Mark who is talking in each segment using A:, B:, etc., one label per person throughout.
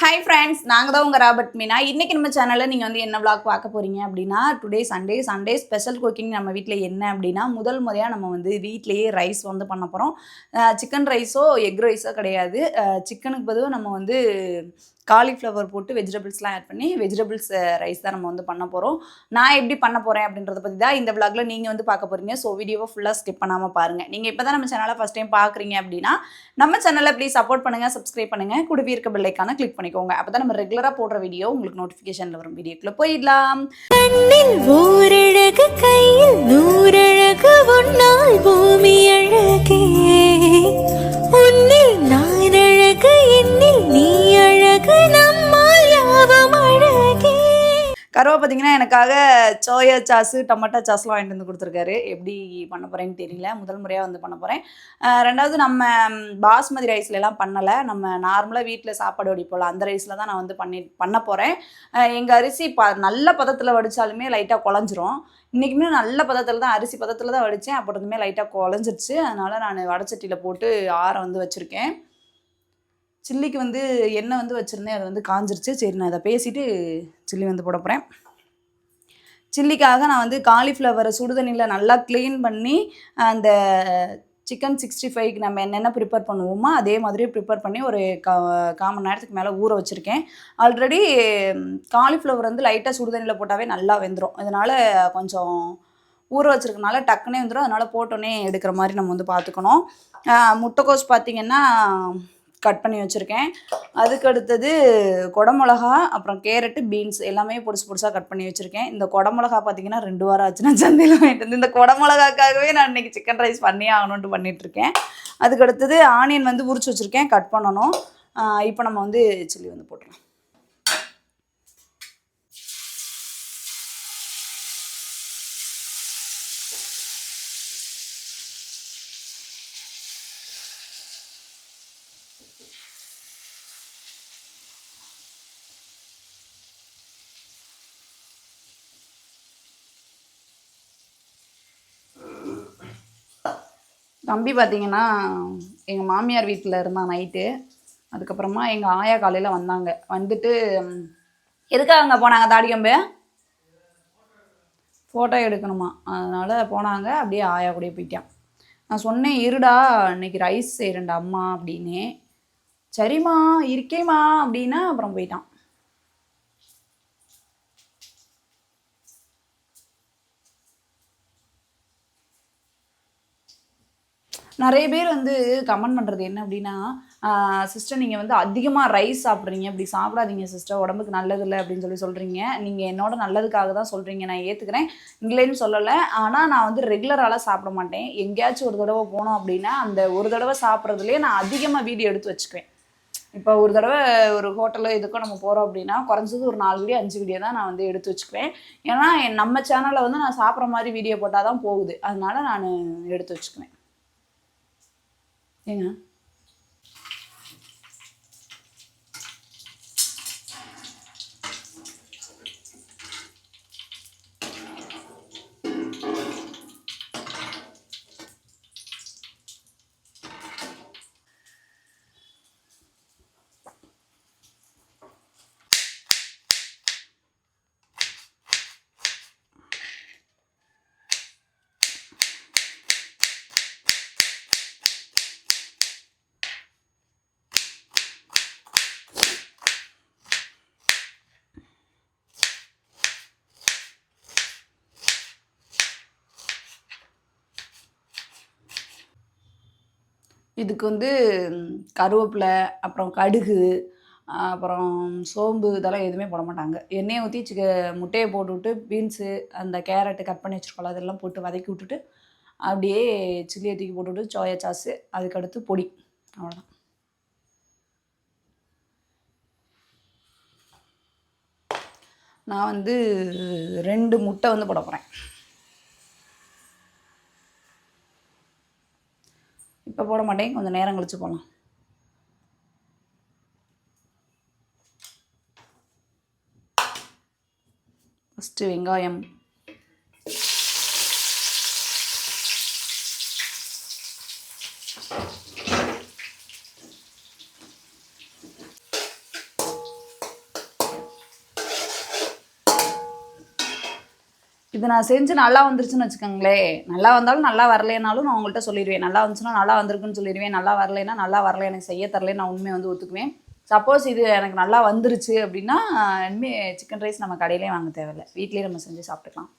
A: Hi friends நாங்கள் தான் உங்கள் ராபர்ட் மீனா. இன்றைக்கி நம்ம சேனலில் நீங்கள் வந்து என்ன விளாக் பார்க்க போகிறீங்க அப்படின்னா today Sunday Sunday special cooking நம்ம வீட்டில் என்ன அப்படின்னா முதல் முறையாக நம்ம வந்து வீட்லேயே ரைஸ் வந்து பண்ண போகிறோம் சிக்கன் ரைஸோ எக் ரைஸோ கிடையாது. சிக்கனுக்கு பதிலாக நம்ம வந்து காலிஃப்ளவர் போட்டு வெஜிடபிள்ஸ்லாம் ஆட் பண்ணி வெஜிடபிள்ஸ் ரைஸ் தான் நம்ம வந்து பண்ண போகிறோம் நான் எப்படி பண்ண போகிறேன் அப்படின்றத பற்றி தான் இந்த vlogல நீங்கள் வந்து பார்க்க போகிறீங்க ஸோ வீடியோவை ஃபுல்லாக ஸ்கிப் பண்ணாமல் பாருங்கள் நீங்கள் இப்போ தான் நம்ம சேனலை ஃபஸ்ட் டைம் பார்க்குறீங்க அப்படின்னா நம்ம சேனலை ப்ளீஸ் சப்போர்ட் பண்ணுங்கள் சப்ஸ்கிரைப் பண்ணுங்கள் கூடவே இருக்க பெல்லைக்கான கிளிக் பண்ணிக்கோங்க. அப்போ தான் நம்ம ரெகுலராக போடுற வீடியோ உங்களுக்கு நோட்டிஃபிகேஷனில் வரும். வீடியோக்குள்ளே போயிடலாம்.
B: ஓரழகு கையில் நூறழகு உன்னால் பூமி அழகே. உன்னில் நான் அழகு என்னில்
A: பார்த்தீங்கன்னா எனக்காக சோயா சாஸ் டொமேட்டோ சாஸ்லாம் வாங்கிட்டு வந்து கொடுத்துருக்காரு. எப்படி பண்ண போகிறேன்னு தெரியல. முதல் முறையாக வந்து பண்ண போகிறேன் ரெண்டாவது நம்ம பாஸ்மதி ரைஸ்லலாம் பண்ணலை. நம்ம நார்மலாக வீட்டில் சாப்பாடு வடிப்போம்ல அந்த ரைஸில் தான் நான் வந்து பண்ணி பண்ண போகிறேன் எங்கள் அரிசி ப நல்ல பதத்தில் வடித்தாலுமே லைட்டாக குழஞ்சிரும். இன்றைக்குமே நல்ல பதத்தில் தான் அரிசி பதத்தில் தான் வடித்தேன் அப்புறத்துமே லைட்டாக குழஞ்சிருச்சு. அதனால் நான் வடச்சட்டியில் போட்டு ஆற வந்து வச்சுருக்கேன். சில்லிக்கு வந்து எண்ணெய் வந்து வச்சுருந்தேன். அது வந்து காஞ்சிருச்சு. சரி நான் இதை பேசிவிட்டு சில்லி வந்து போட போகிறேன் சில்லிக்காக நான் வந்து காலிஃப்ளவரை சுடுதண்ணியில் நல்லா க்ளீன் பண்ணி அந்த சிக்கன் சிக்ஸ்டி ஃபைவ்க்கு நம்ம என்னென்ன ப்ரிப்பேர் பண்ணுவோமோ அதே மாதிரி ப்ரிப்பேர் பண்ணி ஒரு கா கால் மணி நேரத்துக்கு மேலே ஊற வச்சுருக்கேன். ஆல்ரெடி காலிஃப்ளவர் வந்து லைட்டாக சுடுதண்ணியில் போட்டாவே நல்லா வெந்துடும் இதனால் கொஞ்சம் ஊற வச்சுருக்கனால டக்குனே வந்துடும் அதனால் போட்டோன்னே எடுக்கிற மாதிரி நம்ம வந்து பார்த்துக்கணும். முட்டைக்கோஸ் பார்த்திங்கன்னா கட் பண்ணி வச்சுருக்கேன். அதுக்கு அடுத்தது குடமிளகா அப்புறம் கேரட்டு பீன்ஸ் எல்லாமே பொடிசு பொடிசாக கட் பண்ணி வச்சுருக்கேன். இந்த குடமிளகா பார்த்தீங்கன்னா ரெண்டு வாரம் ஆச்சுன்னா சந்தையில் வாங்கிட்டு வந்து. இந்த குடமிளகாக்காகவே நான் இன்னைக்கு சிக்கன் ரைஸ் பண்ணியே ஆகணும்ட்டு பண்ணிகிட்ருக்கேன் அதுக்கு அடுத்தது ஆனியன் வந்து உரிச்சு வச்சுருக்கேன். கட் பண்ணணும். இப்போ நம்ம வந்து சில்லி வந்து போட்டுடலாம். தம்பி பார்த்தீங்கன்னா எங்கள் மாமியார் வீட்டில் இருந்தான் நைட்டு. அதுக்கப்புறமா எங்கள் ஆயா காலையில் வந்தாங்க. வந்துட்டு எதுக்காக அங்கே போனாங்க தாடிக்கம்பு ஃபோட்டோ எடுக்கணுமா. அதனால் போனாங்க. அப்படியே ஆயா கூட போயிட்டான். நான் சொன்னேன் இருடா இன்னைக்கு ரைஸ் செய்கிறேன்டா அம்மா அப்படின்னே. சரிம்மா இருக்கேம்மா அப்படின்னா அப்புறம் போயிட்டான். நிறைய பேர் வந்து கமெண்ட் பண்ணுறது என்ன அப்படின்னா சிஸ்டர் நீங்கள் வந்து அதிகமாக ரைஸ் சாப்பிட்றீங்க. இப்படி சாப்பிடாதீங்க சிஸ்டர் உடம்புக்கு நல்லதில்லை அப்படின்னு சொல்லி சொல்கிறீங்க நீங்கள் என்னோட நல்லதுக்காக தான் சொல்கிறீங்க நான் ஏற்றுக்கிறேன் இல்லைன்னு சொல்லலை. ஆனால் நான் வந்து ரெகுலராலாம் சாப்பிட மாட்டேன். எங்கேயாச்சும் ஒரு தடவை போனோம் அப்படின்னா அந்த ஒரு தடவை சாப்பிட்றதுலேயே நான் அதிகமாக வீடியோ எடுத்து வச்சுக்குவேன். இப்போ ஒரு தடவை ஒரு ஹோட்டலோ இதுக்கோ நம்ம போகிறோம் அப்படின்னா குறைஞ்சது ஒரு நாலு வீடியோ அஞ்சு வீடியோ தான் நான் வந்து எடுத்து வச்சுக்குவேன். ஏன்னா என் நம்ம சேனலில் வந்து நான் சாப்பிட்ற மாதிரி வீடியோ போட்டால் தான் போகுது. அதனால நான் எடுத்து வச்சுக்குவேன். ஏங்க இதுக்கு வந்து கருவேப்பிலை அப்புறம் கடுகு அப்புறம் சோம்பு இதெல்லாம் எதுவுமே போட மாட்டாங்க. எண்ணெயை ஊற்றி சிக்க முட்டையை போட்டு விட்டு பீன்ஸு அந்த கேரட்டு கட் பண்ணி வச்சுருக்கோம்ல அதெல்லாம் போட்டு வதக்கி விட்டுட்டு அப்படியே சில்லியை தூக்கி போட்டுவிட்டு சோயா சாஸு அதுக்கடுத்து பொடி. அவ்வளோதான் நான் வந்து ரெண்டு முட்டை வந்து போட போகிறேன் இப்போ போட மாட்டேன். கொஞ்சம் நேரம் கழித்து போகலாம் ஃபஸ்ட்டு வெங்காயம். இது நான் செஞ்சு நல்லா வந்துருச்சுன்னு வச்சுக்கோங்களேன் நல்லா வந்தாலும் நல்லா வரலைனாலும் நான் உங்கள்கிட்ட சொல்லிடுவேன். நல்லா வந்துச்சுன்னா நல்லா வந்திருக்குன்னு சொல்லிடுவேன். நல்லா வரலைன்னா நல்லா வரல எனக்கு செய்ய தரல நான் உண்மையை வந்து ஒத்துக்குவேன். சப்போஸ் இது எனக்கு நல்லா வந்துருச்சு அப்படின்னா இனிமேல் சிக்கன் ரைஸ் நம்ம கடையிலே வாங்க தேவையில்ல. வீட்லேயே நம்ம செஞ்சு சாப்பிட்டுக்கலாம்.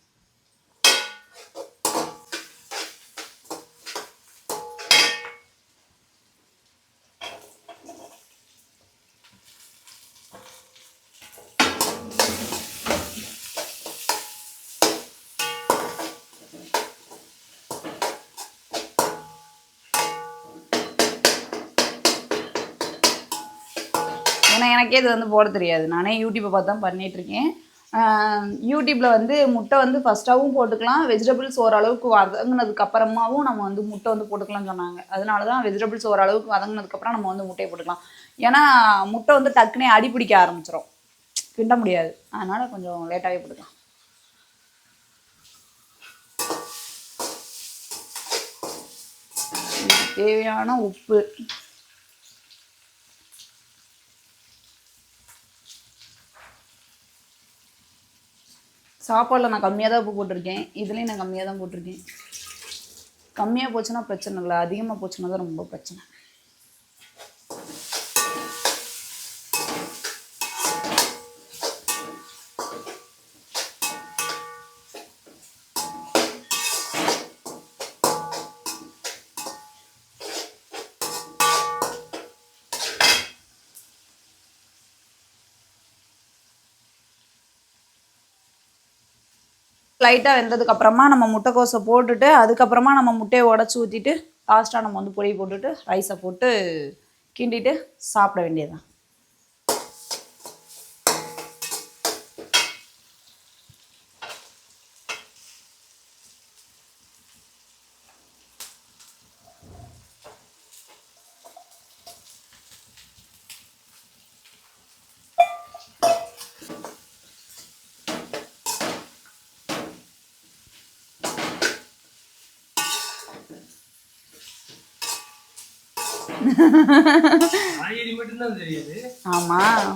A: எனக்கே இது வந்து போட தெரியாது. நானே யூடியூப்பை பார்த்து தான் பண்ணிகிட்ருக்கேன் யூடியூப்பில் வந்து முட்டை வந்து ஃபஸ்ட்டாகவும் போட்டுக்கலாம். வெஜிடபிள்ஸ் ஓரளவுக்கு வதங்கினதுக்கு அப்புறமாவும் நம்ம வந்து முட்டை வந்து போட்டுக்கலாம்னு சொன்னாங்க. அதனால தான் வெஜிடபிள்ஸ் ஓரளவுக்கு வதங்கினதுக்கப்புறம் நம்ம வந்து முட்டையை போட்டுக்கலாம். ஏன்னா முட்டை வந்து டக்குனே அடி பிடிக்க ஆரம்பிச்சிடும் கிண்ட முடியாது. அதனால் கொஞ்சம் லேட்டாகவே போட்டுக்கலாம். தேவையான உப்பு. சாப்பாடில் நான் கம்மியாக தான் உப்பு போட்டிருக்கேன். இதுலேயும் நான் கம்மியாக தான் போட்டிருக்கேன். கம்மியாக போச்சுன்னா பிரச்சனை இல்லை. அதிகமாக போச்சுன்னா தான் ரொம்ப பிரச்சனை. லைட்டாக வெந்ததுக்கு அப்புறமா நம்ம முட்டைக்கோசை போட்டுட்டு அதுக்கப்புறமா நம்ம முட்டையை உடச்சி ஊற்றிட்டு லாஸ்ட்டாக நம்ம வந்து பொடி போட்டுட்டு ரைஸை போட்டு கிண்டிட்டு சாப்பிட வேண்டியதுதான்.
C: காய்கறி மட்டும்தான் தெரியுது.
A: ஆமாம்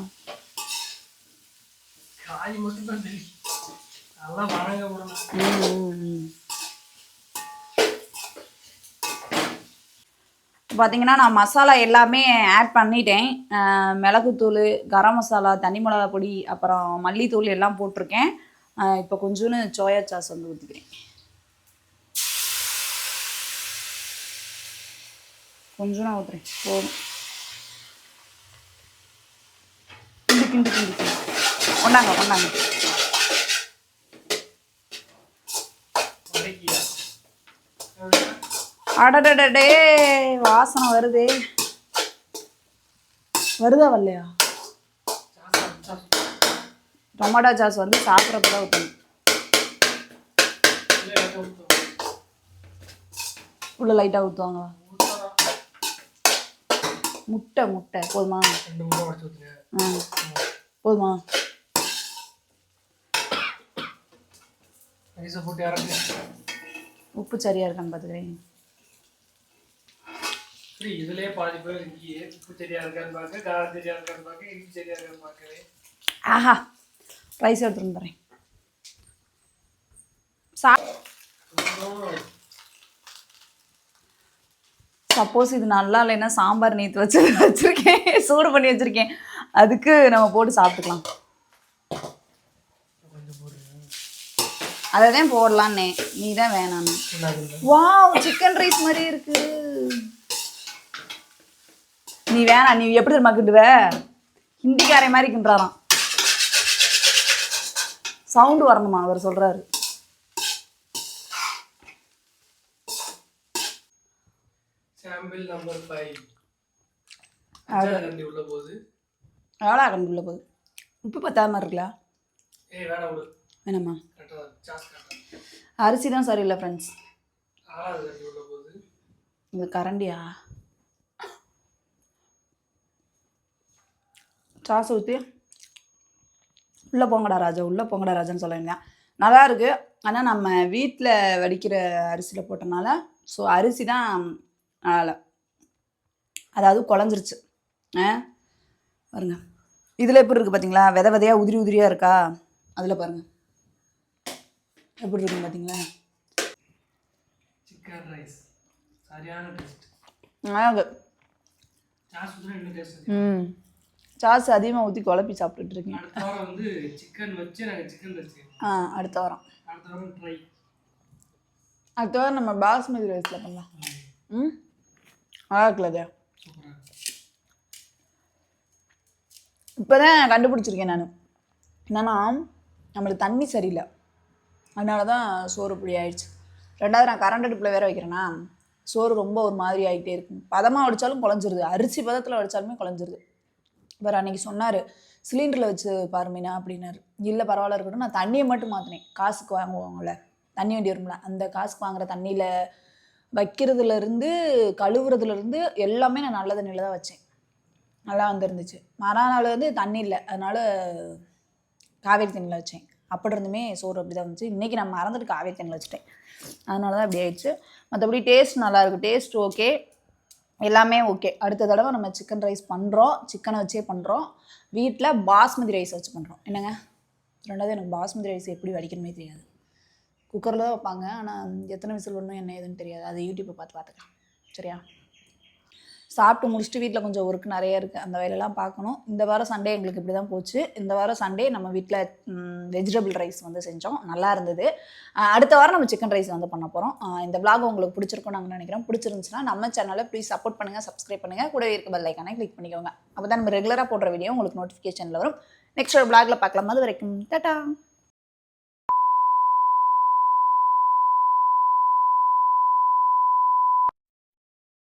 C: காய் மட்டும்தான் தெரியும். நல்லா வணங்க விடணும்
A: பார்த்தீங்கன்னா நான் மசாலா எல்லாமே ஆட் பண்ணிட்டேன். மிளகுத்தூள் கரம் மசாலா தனி மிளகா பொடி அப்புறம் மல்லித்தூள் எல்லாம் போட்டிருக்கேன். இப்போ கொஞ்சோன்னு சோயா சாஸ் வந்து ஊற்றிக்கிறேன் கொஞ்சம் நான் ஊற்றுறேன் போதும் கிண்டு கிண்டு கிண்டு கிண்டு கொண்டாங்க கொண்டாங்க
C: வதக்கியா
A: வாசனை வருதே. வருதா வரலையா டொமேட்டோ சாஸ் வந்து சாப்பிட்றப்ப தான் ஊற்றணும் உள்ள லைட்டாக ஊற்றுவாங்களா முட்டை முட்டை. போதுமா? ஆ. போதுமா? உப்பு சரியாக இருக்கான்னு பார்த்துக்கிறேன்
C: இதுலயே பாதி பேர் உப்பு சரியா இருக்கான்னு பார்க்க காரம் சரியா இருக்கான்னு பார்க்க இஞ்சி சரியா இருக்கான்னு பார்க்கவே
A: ஆஹா ரைஸ் எடுத்துட்டு வந்துடுறேன் சா சப்போஸ் இது நல்லா இல்லைன்னா சாம்பார் நேற்று வச்சு வச்சுருக்கேன். சூடு பண்ணி வச்சுருக்கேன். அதுக்கு நம்ம போட்டு சாப்பிட்டுக்கலாம். அதை தான் போடலான்னே. நீ தான் வேணான்னு.
C: வா
A: வாவ் சிக்கன் ரைஸ் மாதிரி இருக்கு. நீ வேணாம் நீ எப்படி தெரியுமா கிண்டுவ? ஹிந்திக்காரை மாதிரி கிண்டுறாராம். சவுண்டு வரணுமா? அவர் சொல்கிறாரு
C: சாம்பிள் நம்பர் ஃபைவ் கண்டி உள்ள போகுது.
A: எவ்வளோ கண்டு உள்ள போகுது. உப்பு பத்தாம இருக்குல்ல?
C: ஏய் வேணாம் விடு.
A: வேணாமா? அரிசி தான் சரியில்லை ஃப்ரெண்ட்ஸ்
C: ஆறாவது கண்டி உள்ள போகுது.
A: இது கரண்டியா? சாஸ் ஊற்றி உள்ளே போங்கடா ராஜா உள்ளே போங்கடா ராஜான்னு சொல்ல நல்லா இருக்கு. ஆனால் நம்ம வீட்டில் வடிக்கிற அரிசியில் போட்டனால ஸோ அரிசி தான் அதில் அதாவது குழஞ்சிருச்சு. ஆ? பாருங்க. இதில் எப்படி இருக்குது பார்த்தீங்களா வித விதையாக உதிரி உதிரியாக இருக்கா? அதில் பாருங்க. எப்படி இருக்குன்னு பார்த்தீங்களா
C: சிக்கன் ரைஸ் சரியான டேஸ்ட்
A: ம். சாஸ் அதிகமாக ஊற்றி குழப்பி சாப்பிட்டுட்டு இருக்கேன்
C: அடுத்த வாரம் வந்து சிக்கன் வச்சு நாங்கள் சிக்கன் வச்சு
A: ஆ அடுத்த வாரம்.
C: அடுத்த வாரம் ட்ரை
A: அடுத்த வாரம் நம்ம பாஸ்மதி ரைஸில் பண்ணலாம். ம்? இருக்குல்ல அது
C: சூப்பராக
A: இப்போ தான் கண்டுபிடிச்சிருக்கேன் நான். என்னன்னா நம்மளுக்கு தண்ணி சரியில்லை. அதனால தான் சோறு இப்படி ஆயிடுச்சு. ரெண்டாவது நான் கரண்ட் அடுப்பில் வேற வைக்கிறேன்னா சோறு ரொம்ப ஒரு மாதிரி ஆகிட்டே இருக்கும். பதமாக வடித்தாலும் குழஞ்சிருது. அரிசி பதத்தில் வடித்தாலுமே குழஞ்சிருது. இவர் அன்றைக்கி சொன்னார் சிலிண்டரில் வச்சு பாருமீனா அப்படின்னாரு. இல்லை பரவாயில்ல இருக்கட்டும். நான் தண்ணியை மட்டும் மாற்றினேன் காசுக்கு வாங்குவாங்கள்ல தண்ணி வண்டி வரும்ல. அந்த காசுக்கு வாங்குற தண்ணியில் வைக்கிறதுலேருந்து கழுவுறதுலேருந்து எல்லாமே நான் நல்ல தண்ணியில் தான் வச்சேன். நல்லா வந்துருந்துச்சு. மறுநாள் வந்து தண்ணி இல்லை. அதனால காவேரி தண்ணியில் வச்சேன். அப்படி இருந்துமே சோறு அப்படி தான் வந்துச்சு இன்றைக்கி நான் மறந்துட்டு காவேரி தண்ணியில் வச்சுட்டேன். அதனால தான் அப்படி ஆயிடுச்சு மற்றபடி டேஸ்ட் நல்லாயிருக்கு டேஸ்ட் ஓகே எல்லாமே ஓகே அடுத்த தடவை நம்ம சிக்கன் ரைஸ் பண்ணுறோம் சிக்கனை வச்சே பண்ணுறோம் வீட்டில் பாஸ்மதி ரைஸ் வச்சு பண்ணுறோம் என்னங்க? ரெண்டாவது எனக்கு பாஸ்மதி ரைஸ் எப்படி வடிக்கணுமே தெரியாது. குக்கரில் தான் வைப்பாங்க. ஆனால் எத்தனை விசில் ஒன்றும் என்ன ஏதுன்னு தெரியாது. அது யூடியூப்பை பார்த்து பார்த்துக்கலாம். சரியா? சாப்பிட்டு முடிச்சுட்டு வீட்டில் கொஞ்சம் ஒர்க் நிறைய இருக்குது அந்த வேலையெல்லாம் பார்க்கணும். இந்த வாரம் சண்டே எங்களுக்கு இப்படி தான் போச்சு. இந்த வாரம் சண்டே நம்ம வீட்டில் வெஜிடபிள் ரைஸ் வந்து செஞ்சோம். நல்லா இருந்தது. அடுத்த வாரம் நம்ம சிக்கன் ரைஸ் வந்து பண்ண போகிறோம் இந்த விளாக் உங்களுக்கு பிடிச்சிருக்கும் நாங்கள் நினைக்கிறோம். பிடிச்சிருந்துச்சுன்னா நம்ம சேனலை ப்ளீஸ் சப்போர்ட் பண்ணுங்கள் சப்ஸ்கிரைப் பண்ணுங்கள் கூடவே இருக்க பெல் ஐக்கானே கிளிக் பண்ணிக்கோங்க. அப்போ தான் நம்ம ரெகுலராக போடுற வீடியோ உங்களுக்கு நோட்டிஃபிகேஷனில் வரும். நெக்ஸ்ட் ஒரு vlogல பார்க்கலாம். அது வரைக்கும் டாட்டா